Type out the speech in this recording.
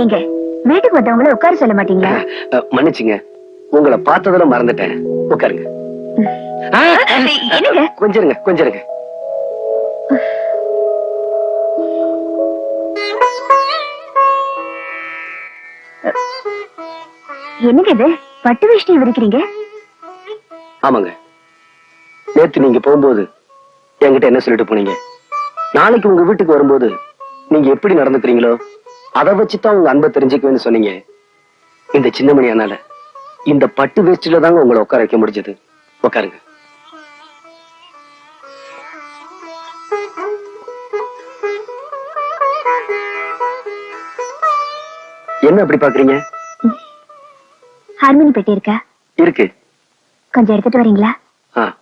ஏங்க வீட்டுக்கு வந்தவங்கள உட்கார சொல்ல மாட்டீங்களா? மன்னிச்சுங்க. உங்களை பார்த்ததுல மறந்துட்டேன். உட்காருங்க. இருங்க கொஞ்சம் இருங்க என்னங்க இது? பட்டு வேஷ்டி விரிக்கிறீங்க? ஆமாங்க. நேத்து நீங்க போகும்போது என்கிட்ட என்ன சொல்லிட்டு போனீங்க? நாளைக்கு உங்க வீட்டுக்கு வரும்போது நீங்க எப்படி நடந்துக்கிறீங்களோ அதை வச்சுதான் உங்க அன்பை தெரிஞ்சுக்குவேன்னு சொன்னீங்க. இந்த சின்னமணியானால இந்த பட்டு வேஷ்டில தாங்க உங்களை உட்கார வைக்க முடிஞ்சது. உட்காருங்க. என்ன அப்படி பாக்குறீங்க? ஹார்மோனி பெட்டி இருக்கா? இருக்கு. கொஞ்சம் எடுத்துட்டு வரீங்களா? ஆ.